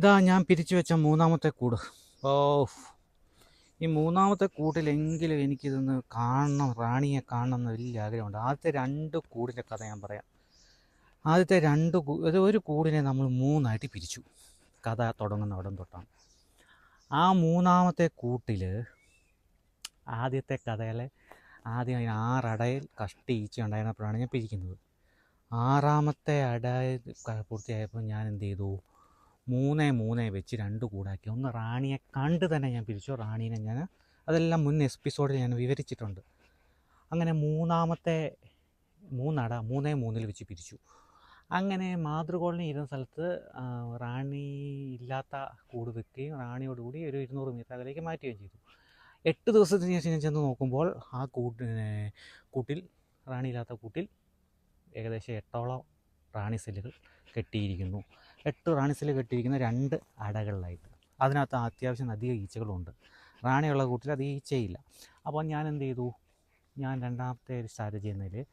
ഇതാ ഞാൻ പിരിച്ചു വെച്ച മൂന്നാമത്തെ കൂട്. ഓ ഈ മൂന്നാമത്തെ കൂട്ടിലെങ്കിലും എനിക്കിതൊന്ന് കാണണം റാണിയെ കാണണം എന്ന് വലിയ ആഗ്രഹമുണ്ട്. ആദ്യത്തെ രണ്ട് കൂടിന്റെ കഥ ഞാൻ പറയാം. ആദ്യത്തെ രണ്ട് ഒരു കൂടിനെ നമ്മൾ മൂന്നായിട്ട് പിരിച്ചു. കഥ തുടങ്ങുന്ന അവിടം തൊട്ടാണ്. ആ മൂന്നാമത്തെ കൂട്ടിൽ ആദ്യത്തെ കഥയിലെ ആദ്യം അതിന് ആറടയിൽ കഷ്ടി ഈച്ച ഉണ്ടായിരുന്നപ്പോഴാണ് ഞാൻ പിരിക്കുന്നത്. ആറാമത്തെ അട പൂർത്തിയായപ്പോൾ ഞാൻ എന്ത് ചെയ്തു? മൂന്നേ മൂന്നേ വെച്ച് രണ്ട് കൂടാക്കി. ഒന്ന് റാണിയെ കണ്ട് തന്നെ ഞാൻ പിരിച്ചു. റാണീനെ ഞാൻ അതെല്ലാം മുൻ എപ്പിസോഡിൽ ഞാൻ വിവരിച്ചിട്ടുണ്ട്. അങ്ങനെ മൂന്നാമത്തെ മൂന്നട മൂന്നേ മൂന്നിൽ വെച്ച് പിരിച്ചു. അങ്ങനെ മാതൃകോളിനി ഇരുന്ന സ്ഥലത്ത് റാണി ഇല്ലാത്ത കൂട് വെക്കുകയും റാണിയോടുകൂടി ഒരു ഇരുന്നൂറ് മീറ്റർ അകലേക്ക് മാറ്റുകയും ചെയ്തു. എട്ട് ദിവസത്തിന് ശേഷം ഞാൻ ചെന്ന് നോക്കുമ്പോൾ ആ കൂട്ടിനെ കൂട്ടിൽ റാണിയില്ലാത്ത കൂട്ടിൽ ഏകദേശം എട്ടോളം റാണി സെല്ലുകൾ കെട്ടിയിരിക്കുന്നു. എട്ട് റാണിസിൽ കെട്ടിയിരിക്കുന്ന രണ്ട് അടകളിലായിട്ട്. അതിനകത്ത് അത്യാവശ്യം അധികം ഈച്ചകളുണ്ട്. റാണിയുള്ള കൂട്ടിൽ അത് ഈച്ചയില്ല. അപ്പോൾ ഞാൻ എന്ത് ചെയ്തു? ഞാൻ രണ്ടാമത്തെ ഒരു സ്ട്രാറ്റജി എന്നതിൽ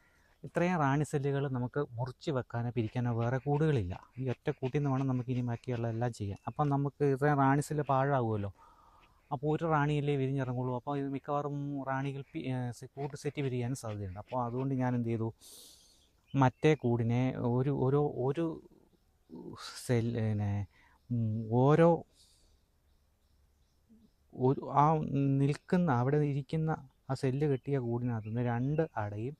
ഇത്രയും റാണി സെല്ലുകൾ നമുക്ക് മുറിച്ച് വെക്കാനോ പിരിക്കാനോ വേറെ കൂടുകളില്ല. ഈ ഒറ്റ കൂട്ടിൽ നിന്ന് വേണം നമുക്ക് ഇനി ബാക്കിയുള്ള എല്ലാം ചെയ്യാം അപ്പം നമുക്ക് ഇത്രയും റാണി സെല്ല് പാഴാകുമല്ലോ അപ്പോൾ ഒരു റാണിയല്ലേ വിരിഞ്ഞിറങ്ങുള്ളൂ. അപ്പോൾ ഇത് മിക്കവാറും റാണികൾ കൂട്ട് സെറ്റ് വിരിയാൻ സാധ്യതയുണ്ട്. അപ്പോൾ അതുകൊണ്ട് ഞാൻ എന്ത് ചെയ്തു? മറ്റേ കൂടിനെ ഒരു ഓരോ ഒരു സെല്ലിനെ ഓരോ ഒരു ആ നിൽക്കുന്ന അവിടെ ഇരിക്കുന്ന ആ സെല്ല് കെട്ടിയ കൂടിനകത്ത് നിന്ന് രണ്ട് അടയും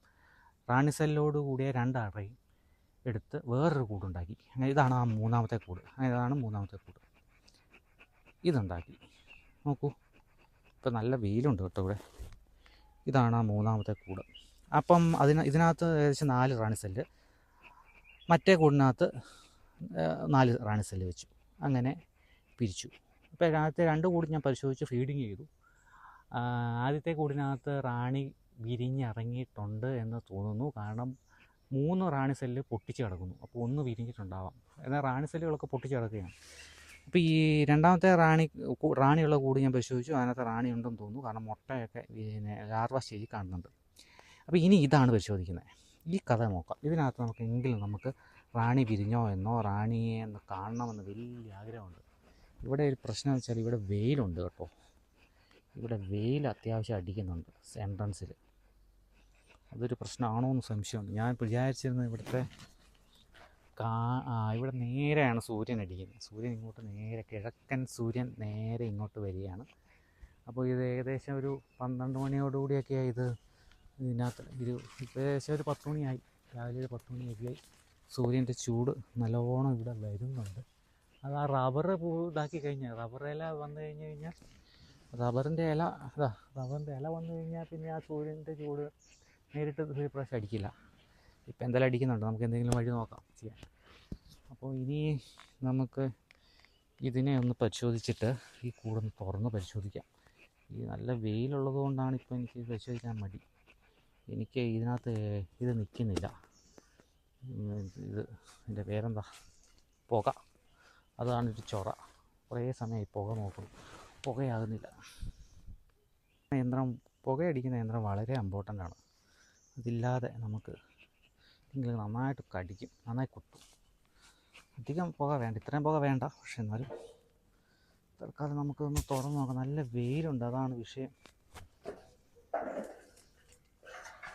റാണി സെല്ലോട് കൂടിയ രണ്ട് അടയും എടുത്ത് വേറൊരു കൂടുണ്ടാക്കി. അങ്ങനെ ഇതാണ് ആ മൂന്നാമത്തെ കൂട്. ഇതാണ് മൂന്നാമത്തെ കൂട്. ഇതുണ്ടാക്കി. നോക്കൂ. ഇപ്പം നല്ല വെയിലുണ്ട് കേട്ടോ ഇവിടെ. ഇതാണ് ആ മൂന്നാമത്തെ കൂട്. അപ്പം അതിന് ഇതിനകത്ത് ഏകദേശം നാല് റാണി സെല്ല്. മറ്റേ കൂടിനകത്ത് നാല് റാണി സെല്ല് വെച്ചു. അങ്ങനെ പിരിച്ചു. ഇപ്പോൾ ആദ്യത്തെ രണ്ട് കൂടി ഞാൻ പരിശോധിച്ച് ഫീഡിങ് ചെയ്തു. ആദ്യത്തെ കൂടിനകത്ത് റാണി വിരിഞ്ഞിറങ്ങിയിട്ടുണ്ട് എന്ന് തോന്നുന്നു. കാരണം മൂന്ന് റാണി സെല്ല് പൊട്ടിച്ച് കിടക്കുന്നു. അപ്പോൾ ഒന്ന് വിരിഞ്ഞിട്ടുണ്ടാവാം. എന്നാൽ റാണി സെല്ലുകളൊക്കെ പൊട്ടിച്ച് കിടക്കുകയാണ്. അപ്പോൾ ഈ രണ്ടാമത്തെ റാണി റാണിയുള്ള കൂട് ഞാൻ പരിശോധിച്ചു. അതിനകത്ത് റാണി ഉണ്ടെന്ന് തോന്നുന്നു. കാരണം മുട്ടയൊക്കെ പിന്നെ ലാർവ സ്റ്റേജിൽ കാണുന്നുണ്ട്. അപ്പോൾ ഇനി ഇതാണ് പരിശോധിക്കുന്നത്. ഈ കഥ നോക്കാം. ഇതിനകത്ത് നമുക്ക് എങ്കിലും നമുക്ക് റാണി പിരിഞ്ഞോ എന്നോ റാണിയെ ഒന്ന് കാണണമെന്ന് വലിയ ആഗ്രഹമുണ്ട്. ഇവിടെ ഒരു പ്രശ്നം എന്ന് വെച്ചാൽ ഇവിടെ വെയിലുണ്ട് കേട്ടോ. ഇവിടെ വെയിൽ അത്യാവശ്യം അടിക്കുന്നുണ്ട് എൻട്രൻസിൽ അതൊരു പ്രശ്നമാണോ എന്ന് സംശയമുണ്ട്. ഞാൻ വിചാരിച്ചിരുന്നത് ഇവിടുത്തെ കാ ഇവിടെ നേരെയാണ് സൂര്യൻ അടിക്കുന്നത്. സൂര്യൻ ഇങ്ങോട്ട് നേരെ കിഴക്കൻ സൂര്യൻ നേരെ ഇങ്ങോട്ട് വരികയാണ്. അപ്പോൾ ഇത് ഏകദേശം ഒരു പന്ത്രണ്ട് മണിയോടുകൂടിയൊക്കെയായി ഇത് ഇതിനകത്ത്. ഇപ്പോൾ ഏകദേശം ഒരു പത്ത് മണിയായി. രാവിലെ ഒരു പത്ത് മണിയൊക്കെ ആയി സൂര്യന്റെ ചൂട് നല്ലോണം ഇവിടെ വരുന്നുണ്ട്. അത് ആ റബ്ബർ പൂ ഇതാക്കി കഴിഞ്ഞാൽ റബ്ബർ ഇല വന്നു കഴിഞ്ഞ് കഴിഞ്ഞാൽ റബ്ബറിന്റെ ഇല അതാ റബ്ബറിന്റെ ഇല വന്നു കഴിഞ്ഞാൽ പിന്നെ ആ സൂര്യന്റെ ചൂട് നേരിട്ട് സൂര്യപ്രകാശം അടിക്കില്ല. ഇപ്പം എന്തായാലും അടിക്കുന്നുണ്ട്. നമുക്ക് എന്തെങ്കിലും വഴി നോക്കാം ചെയ്യാൻ. അപ്പോൾ ഇനി നമുക്ക് ഇതിനെ ഒന്ന് പരിശോധിച്ചിട്ട് ഈ കൂടൊന്ന് തുറന്ന് പരിശോധിക്കാം. ഈ നല്ല വെയിലുള്ളത് കൊണ്ടാണ് ഇപ്പോൾ എനിക്ക് പരിശോധിക്കാൻ മടി. എനിക്ക് ഇതിനകത്ത് ഇത് നിൽക്കുന്നില്ല. ഇത് ഇതിന്റെ പേരെന്താ? പുക. അതാണ് ഒരു ചൊറ. കുറേ സമയമായി പുക നോക്കുന്നു പുകയാകുന്നില്ല. യന്ത്രം പുകയടിക്കുന്ന യന്ത്രം വളരെ ഇമ്പോർട്ടന്റ് ആണ്. അതില്ലാതെ നമുക്ക് എങ്കിൽ നന്നായിട്ട് കടിക്കും നന്നായി കുത്തും. അധികം പുക വേണ്ട ഇത്രയും പുക വേണ്ട. പക്ഷെ എന്നാലും തൽക്കാലം നമുക്കൊന്ന് തുറന്ന് നോക്കാം. നല്ല വെയിലുണ്ട് അതാണ് വിഷയം.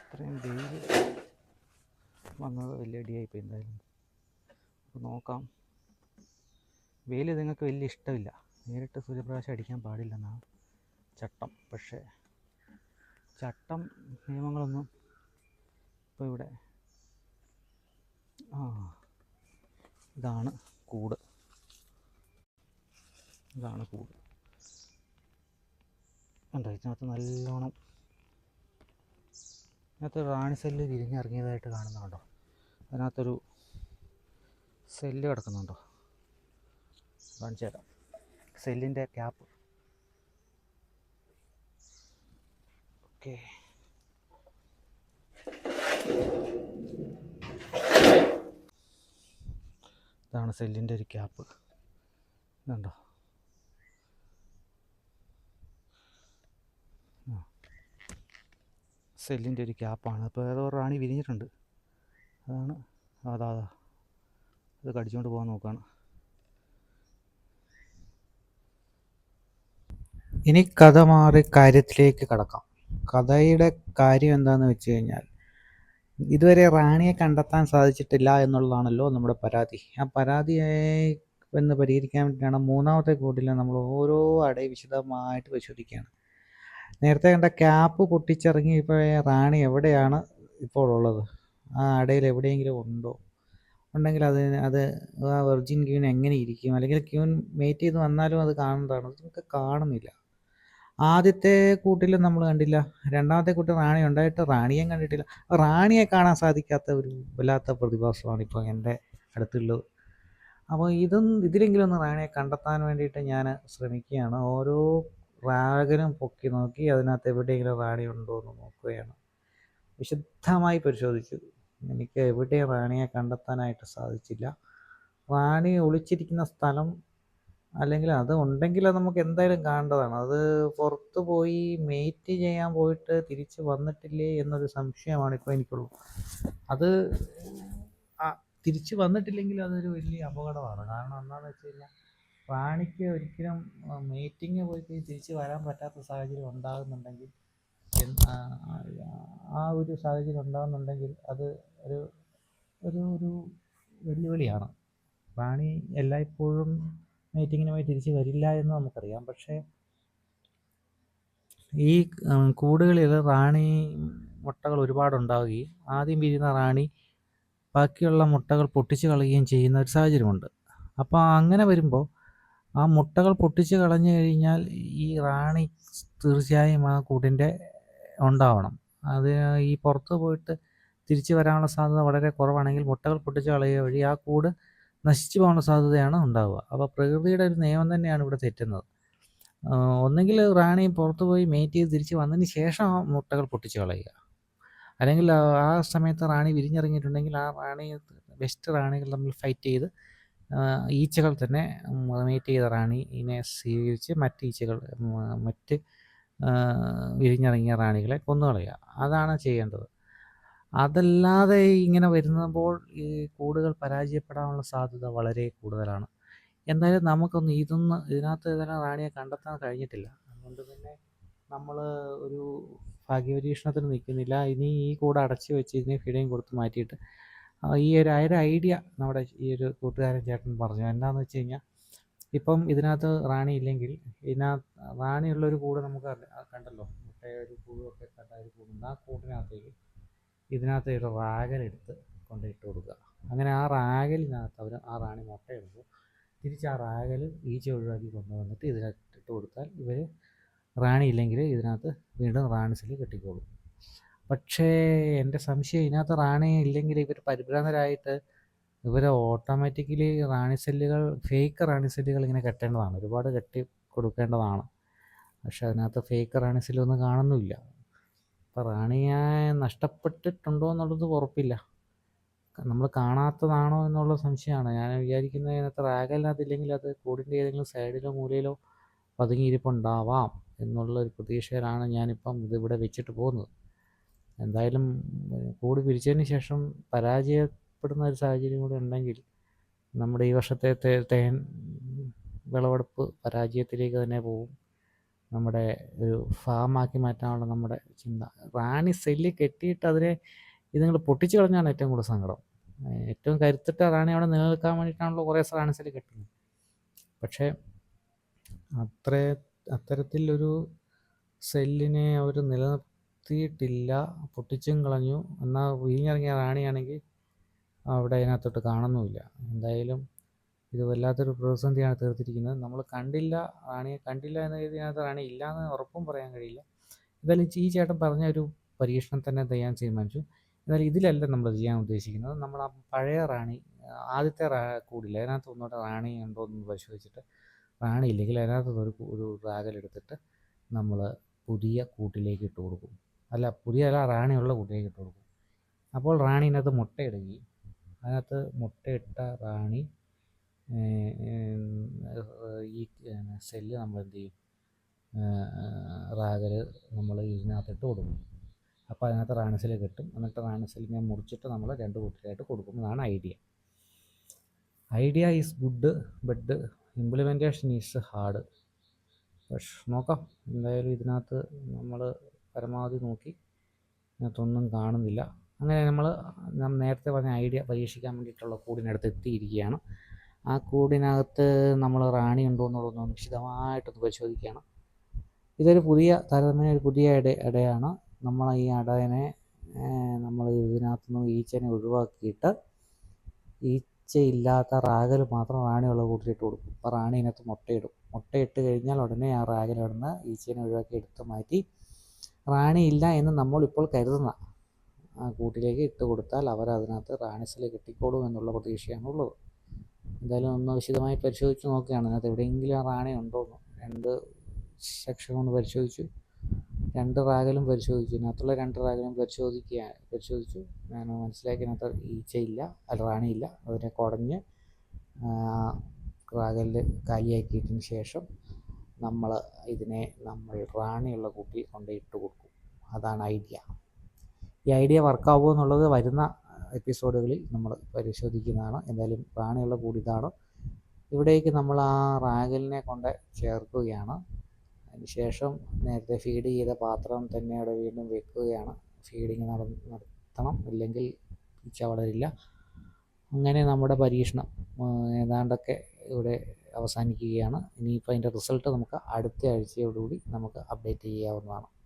ഇത്രയും വെയിൽ വന്നത് വലിയ അടിയായിപ്പോൾ എന്തായാലും. അപ്പോൾ നോക്കാം. വെയിൽ നിങ്ങൾക്ക് വലിയ ഇഷ്ടമില്ല. നേരിട്ട് സൂര്യപ്രകാശം അടിക്കാൻ പാടില്ലെന്നാണ് ചട്ടം. പക്ഷേ ചട്ടം നിയമങ്ങളൊന്നും ഇപ്പോൾ ഇവിടെ ആ ഇതാണ് കൂട്. ഇതാണ് കൂട്. കണ്ടോ? ഇതിനകത്ത് നല്ലോണം ഇതിനകത്ത് റാണി സെല്ല് വിരിഞ്ഞിറങ്ങിയതായിട്ട് കാണുന്നുണ്ടോ? അതിനകത്തൊരു സെല്ല് കിടക്കുന്നുണ്ടോ? കാണിച്ചു തരാം. സെല്ലിന്റെ ക്യാപ്പ് ഓക്കെ ഇതാണ് സെല്ലിന്റെ ഒരു ക്യാപ്പ് ഇതുണ്ടോ? സെല്ലിന്റെ ഒരു ക്യാപ്പാണ് അപ്പോൾ ഏതോ റാണി വിരിഞ്ഞിട്ടുണ്ട്. അതാണ്. അതാ അതാ. അത് കടിച്ചുകൊണ്ട് പോകാൻ നോക്കുകയാണ് ഇനി കഥ മാറി കാര്യത്തിലേക്ക് കടക്കാം. കഥയുടെ കാര്യം എന്താണെന്ന് വെച്ച് കഴിഞ്ഞാൽ ഇതുവരെ റാണിയെ കണ്ടെത്താൻ സാധിച്ചിട്ടില്ല എന്നുള്ളതാണല്ലോ നമ്മുടെ പരാതി. ആ പരാതിയെ എന്ന് പരിഹരിക്കാൻ വേണ്ടിയിട്ടാണ് മൂന്നാമത്തെ കൂട്ടിൽ നമ്മൾ ഓരോ അടയും വിശദമായിട്ട് പരിശോധിക്കുകയാണ്. നേരത്തെ കണ്ട ക്യാപ്പ് പൊട്ടിച്ചിറങ്ങി ഇപ്പോൾ റാണി എവിടെയാണ് ഇപ്പോൾ ഉള്ളത് ആ അടയിൽ എവിടെയെങ്കിലും ഉണ്ടോ? ഉണ്ടെങ്കിൽ അത് അത് ആ വെർജിൻ ക്യൂൻ എങ്ങനെ ഇരിക്കും? അല്ലെങ്കിൽ ക്യൂൻ മേറ്റ് ചെയ്ത് വന്നാലും അത് കാണേണ്ടതാണ് അത് നമുക്ക് കാണുന്നില്ല. ആദ്യത്തെ കൂട്ടിൽ നമ്മൾ കണ്ടില്ല. രണ്ടാമത്തെ കൂട്ടിൽ റാണി ഉണ്ടായിട്ട് റാണിയെ കണ്ടിട്ടില്ല. റാണിയെ കാണാൻ സാധിക്കാത്ത ഒരു വല്ലാത്ത പ്രതിഭാസമാണ് ഇപ്പോൾ എന്റെ അടുത്തുള്ളത്. അപ്പോൾ ഇതും ഇതിലെങ്കിലും ഒന്ന് റാണിയെ കണ്ടെത്താൻ വേണ്ടിയിട്ട് ഞാൻ ശ്രമിക്കുകയാണ്. ഓരോ റാഗനും പൊക്കി നോക്കി അതിനകത്ത് എവിടെയെങ്കിലും റാണി ഉണ്ടോ എന്ന് നോക്കുകയാണ്. വിശുദ്ധമായി പരിശോധിച്ചു. എനിക്ക് എവിടെയും റാണിയെ കണ്ടെത്താനായിട്ട് സാധിച്ചില്ല. റാണി ഒളിച്ചിരിക്കുന്ന സ്ഥലം അല്ലെങ്കിൽ അത് ഉണ്ടെങ്കിൽ അത് നമുക്ക് എന്തായാലും കാണേണ്ടതാണ്. അത് പുറത്ത് പോയി മെയ്റ്റ് ചെയ്യാൻ പോയിട്ട് തിരിച്ച് വന്നിട്ടില്ലേ എന്നൊരു സംശയമാണ് ഇപ്പോൾ എനിക്കുള്ളൂ. അത് തിരിച്ച് വന്നിട്ടില്ലെങ്കിൽ അതൊരു വലിയ അപകടമാണ്. കാരണം എന്താണെന്ന് വെച്ച് കഴിഞ്ഞാൽ റാണിക്ക് ഒരിക്കലും മീറ്റിംഗ് പോയി തിരിച്ച് വരാൻ പറ്റാത്ത സാഹചര്യം ഉണ്ടാകുന്നുണ്ടെങ്കിൽ ആ ഒരു സാഹചര്യം ഉണ്ടാകുന്നുണ്ടെങ്കിൽ അത് ഒരു ഒരു ഒരു വെല്ലുവിളിയാണ്. റാണി എല്ലായ്പ്പോഴും മീറ്റിങ്ങിന് പോയി തിരിച്ച് വരില്ല എന്ന് നമുക്കറിയാം. പക്ഷേ ഈ കൂടുകളിൽ റാണി മുട്ടകൾ ഒരുപാട് ഒരുപാടുണ്ടാവുകയും ആദ്യം വിരിയുന്ന റാണി ബാക്കിയുള്ള മുട്ടകൾ പൊട്ടിച്ച് കളയുകയും ചെയ്യുന്ന ഒരു സാഹചര്യമുണ്ട്. അപ്പോൾ അങ്ങനെ വരുമ്പോൾ ആ മുട്ടകൾ പൊട്ടിച്ച് കളഞ്ഞു കഴിഞ്ഞാൽ ഈ റാണി തീർച്ചയായും ആ കൂടിന്റെ ഉണ്ടാവണം. അത് ഈ പുറത്ത് പോയിട്ട് തിരിച്ചു വരാനുള്ള സാധ്യത വളരെ കുറവാണെങ്കിൽ മുട്ടകൾ പൊട്ടിച്ച് കളയുക വഴി ആ കൂട് നശിച്ചു പോകാനുള്ള സാധ്യതയാണ് ഉണ്ടാവുക. അപ്പോൾ പ്രകൃതിയുടെ ഒരു നിയമം തന്നെയാണ് ഇവിടെ തെറ്റുന്നത്. ഒന്നെങ്കിൽ റാണി പുറത്തു പോയി മേറ്റ് ചെയ്ത് തിരിച്ച് വന്നതിന് ശേഷം ആ മുട്ടകൾ പൊട്ടിച്ച് കളയുക. അല്ലെങ്കിൽ ആ സമയത്ത് റാണി വിരിഞ്ഞിറങ്ങിയിട്ടുണ്ടെങ്കിൽ ആ റാണി ബെസ്റ്റ് റാണികൾ തമ്മിൽ ഫൈറ്റ് ചെയ്ത് ഈച്ചകൾ തന്നെ മേറ്റ് ചെയ്ത റാണിനെ സ്വീകരിച്ച് മറ്റ് ഈച്ചകൾ മറ്റ് വിരിഞ്ഞിറങ്ങിയ റാണികളെ കൊന്നുകളയുക. അതാണ് ചെയ്യേണ്ടത്. അതല്ലാതെ ഇങ്ങനെ വരുന്നപ്പോൾ ഈ കൂടുകൾ പരാജയപ്പെടാനുള്ള സാധ്യത വളരെ കൂടുതലാണ്. എന്തായാലും നമുക്കൊന്ന് ഇതൊന്ന് ഇതിനകത്ത് ഇതിനെ റാണിയെ കണ്ടെത്താൻ കഴിഞ്ഞിട്ടില്ല. അതുകൊണ്ട് തന്നെ നമ്മൾ ഒരു ഭാഗ്യപരീക്ഷണത്തിന് നിൽക്കുന്നില്ല. ഇനി ഈ കൂടെ അടച്ചു വെച്ച് ഇതിനെ ഫിഡയും കൊടുത്ത് മാറ്റിയിട്ട് ഈ ഒരു ഒരു ഐഡിയ നമ്മുടെ ഈ ഒരു കൂട്ടുകാരൻ ചേട്ടൻ പറഞ്ഞു. എന്താണെന്ന് വെച്ച് കഴിഞ്ഞാൽ ഇപ്പം ഇതിനകത്ത് റാണി ഇല്ലെങ്കിൽ ഇതിനകത്ത് റാണിയുള്ളൊരു കൂട് നമുക്ക് കണ്ടല്ലോ മുട്ടയ ഒരു കൂടൊക്കെ കണ്ട ഒരു കൂടുണ്ട് ആ കൂടിനകത്തേക്ക് ഇതിനകത്ത് ഒരു റാഗലെടുത്ത് കൊണ്ട് ഇട്ട് കൊടുക്കുക. അങ്ങനെ ആ റാഗലിനകത്ത് അവർ ആ റാണി മുട്ടയിടുന്നു. തിരിച്ച് ആ റാഗൽ ഈച്ച ഒഴിവാക്കി കൊണ്ടുവന്നിട്ട് ഇതിനകത്ത് ഇട്ട് കൊടുത്താൽ ഇവർ റാണി ഇല്ലെങ്കിൽ ഇതിനകത്ത് വീണ്ടും റാണിസിൽ കെട്ടിക്കോളും. പക്ഷേ എന്റെ സംശയം ഇതിനകത്ത് റാണി ഇല്ലെങ്കിൽ ഇവർ പരിഭ്രാന്തരായിട്ട് ഇവർ ഓട്ടോമാറ്റിക്കലി റാണി സെല്ലുകൾ ഫേക്ക് റാണി സെല്ലുകൾ ഇങ്ങനെ കെട്ടേണ്ടതാണ്. ഒരുപാട് കെട്ടി കൊടുക്കേണ്ടതാണ്. പക്ഷെ അതിനകത്ത് ഫേക്ക് റാണി സെല്ലൊന്നും കാണുന്നുമില്ല. അപ്പോൾ റാണിയെ നഷ്ടപ്പെട്ടിട്ടുണ്ടോ എന്നുള്ളത് ഉറപ്പില്ല. നമ്മൾ കാണാത്തതാണോ എന്നുള്ള സംശയമാണ്. ഞാൻ വിചാരിക്കുന്നത് അതിനകത്ത് റാഗലിനകത്ത് ഇല്ലെങ്കിൽ അത് കൂടിന്റെ ഏതെങ്കിലും സൈഡിലോ മൂലയിലോ പതുങ്ങിയിരിപ്പുണ്ടാവാം എന്നുള്ള ഒരു പ്രതീക്ഷയിലാണ് ഞാനിപ്പം ഇതിവിടെ വെച്ചിട്ട് പോകുന്നത്. എന്തായാലും കൂട് പിരിച്ചതിന് ശേഷം പരാജയപ്പെടുന്ന ഒരു സാഹചര്യം കൂടി ഉണ്ടെങ്കിൽ നമ്മുടെ ഈ വർഷത്തെ തേൻ വിളവെടുപ്പ് പരാജയത്തിലേക്ക് തന്നെ പോകും. നമ്മുടെ ഒരു ഫാമാക്കി മാറ്റാനുള്ള നമ്മുടെ ചിന്ത. റാണി സെല്ല് കെട്ടിയിട്ട് അതിനെ ഇതുങ്ങൾ പൊട്ടിച്ചു കളഞ്ഞാണ് ഏറ്റവും കൂടുതൽ സങ്കടം. ഏറ്റവും കരുത്തിട്ട് റാണി അവിടെ നിലനിൽക്കാൻ വേണ്ടിയിട്ടാണല്ലോ കുറേ റാണി സെല്ല് കെട്ടുന്നത്. പക്ഷേ അത്ര അത്തരത്തിലൊരു സെല്ലിനെ അവർ നിലനിർത്തിയിട്ടില്ല പൊട്ടിച്ചും കളഞ്ഞു. എന്നാൽ വീഞ്ഞിറങ്ങിയ റാണിയാണെങ്കിൽ അവിടെ അതിനകത്തോട്ട് കാണുന്നുമില്ല. എന്തായാലും ഇത് വല്ലാത്തൊരു പ്രതിസന്ധിയാണ് തീർത്തിരിക്കുന്നത്. നമ്മൾ കണ്ടില്ല റാണിയെ കണ്ടില്ല എന്ന ഇതിനകത്ത് റാണി ഇല്ല എന്ന് ഉറപ്പും പറയാൻ കഴിയില്ല. എന്തായാലും ഈ ചേട്ടൻ പറഞ്ഞ ഒരു പരീക്ഷണം തന്നെ ചെയ്യാൻ തീരുമാനിച്ചു. എന്നാലും ഇതിലല്ല നമ്മൾ ചെയ്യാൻ ഉദ്ദേശിക്കുന്നത്. നമ്മൾ ആ പഴയ റാണി ആദ്യത്തെ റാ കൂടില്ല. അതിനകത്ത് ഒന്നുകൂടെ റാണി ഉണ്ടോ എന്ന് പരിശോധിച്ചിട്ട് റാണി ഇല്ലെങ്കിൽ അതിനകത്ത് ഒരു ഒരു റാഗലെടുത്തിട്ട് നമ്മൾ പുതിയ കൂട്ടിലേക്ക് ഇട്ട് കൊടുക്കും. അല്ല പുതിയ അല്ല റാണിയുള്ള കുട്ടിയെ ഇട്ട് കൊടുക്കും. അപ്പോൾ റാണീനകത്ത് മുട്ടയിടുകയും അതിനകത്ത് മുട്ടയിട്ട റാണി ഈ സെല്ല് നമ്മൾ എന്ത് ചെയ്യും? റാഗൽ നമ്മൾ ഇതിനകത്തിട്ട് കൊടുക്കും. അപ്പോൾ അതിനകത്ത് റാണിസെൽ കിട്ടും. എന്നിട്ട് റാണിസെല്ലിനെ മുറിച്ചിട്ട് നമ്മൾ രണ്ട് കുട്ടികളായിട്ട് കൊടുക്കും. എന്നാണ് idea. Idea is good but implementation is hard. പക്ഷെ നോക്കാം. എന്തായാലും ഇതിനകത്ത് നമ്മൾ പരമാവധി നോക്കി ഇതൊന്നും കാണുന്നില്ല. അങ്ങനെ നമ്മൾ നേരത്തെ പറഞ്ഞ ഐഡിയ പരീക്ഷിക്കാൻ വേണ്ടിയിട്ടുള്ള കൂടിനടുത്ത് എത്തിയിരിക്കുകയാണ്. ആ കൂടിനകത്ത് നമ്മൾ റാണി ഉണ്ടോ എന്നുള്ളതൊന്ന് വിശദമായിട്ടൊന്ന് പരിശോധിക്കുകയാണ്. ഇതൊരു പുതിയ താരതമ്യേന ഒരു പുതിയ ഇട ഇടയാണ്. നമ്മൾ ഈ അടയനെ നമ്മൾ ഇതിനകത്തുനിന്ന് ഈച്ചനെ ഒഴിവാക്കിയിട്ട് ഈച്ചയില്ലാത്ത റാഗൽ മാത്രം റാണിയുള്ള കൂട്ടിലിട്ട് കൊടുക്കും. അപ്പോൾ റാണി ഇതിനകത്ത് മുട്ടയിടും. മുട്ടയിട്ട് കഴിഞ്ഞാൽ ഉടനെ ആ റാഗൽ ഇടുന്ന ഈച്ചനെ ഒഴിവാക്കി എടുത്ത് മാറ്റി റാണി ഇല്ല എന്ന് നമ്മളിപ്പോൾ കരുതുന്ന. ആ കൂട്ടിലേക്ക് ഇട്ട് കൊടുത്താൽ അവർ അതിനകത്ത് റാണിസിൽ കെട്ടിക്കോളും എന്നുള്ള പ്രതീക്ഷയാണ് ഉള്ളത്. എന്തായാലും ഒന്ന് വിശദമായി പരിശോധിച്ച് നോക്കുകയാണ്. അതിനകത്ത് എവിടെയെങ്കിലും ആ റാണി ഉണ്ടോ എന്ന് രണ്ട് സെക്ഷൻ ഒന്ന് പരിശോധിച്ചു. രണ്ട് റാഗലും പരിശോധിച്ചു. ഇതിനകത്തുള്ള രണ്ട് റാഗലും പരിശോധിക്കുക പരിശോധിച്ചു. ഞാൻ മനസ്സിലാക്കിയതിനകത്ത് ഈച്ചയില്ല അല്ല റാണിയില്ല. അതിനെ കുടഞ്ഞ് റാഗലിൽ കാലിയാക്കിയതിന് ശേഷം നമ്മൾ ഇതിനെ നമ്മൾ റാണിയുള്ള കൂട്ടിൽ കൊണ്ട് ഇട്ട് കൊടുക്കും. അതാണ് ഐഡിയ. ഈ ഐഡിയ വർക്കാവുമോ എന്നുള്ളത് വരുന്ന എപ്പിസോഡുകളിൽ നമ്മൾ പരിശോധിക്കുന്നതാണ്. എന്തായാലും റാണിയുള്ള കൂടി ഇതാണ്? ഇവിടേക്ക് നമ്മൾ ആ റാഗലിനെ കൊണ്ട് ചേർക്കുകയാണ്. അതിനുശേഷം നേരത്തെ ഫീഡ് ചെയ്ത പാത്രം തന്നെ അവിടെ വീണ്ടും വെക്കുകയാണ്. ഫീഡിങ് നട നടത്തണം. ഇല്ലെങ്കിൽ ഇച്ച വളരില്ല അങ്ങനെ നമ്മുടെ പരീക്ഷണം ഏതാണ്ടൊക്കെ ഇവിടെ അവസാനിക്കുകയാണ്. ഇനിയിപ്പോൾ അതിന്റെ റിസൾട്ട് നമുക്ക് അടുത്ത ആഴ്ചയോടുകൂടി നമുക്ക് അപ്ഡേറ്റ് ചെയ്യാവുന്നതാണ്.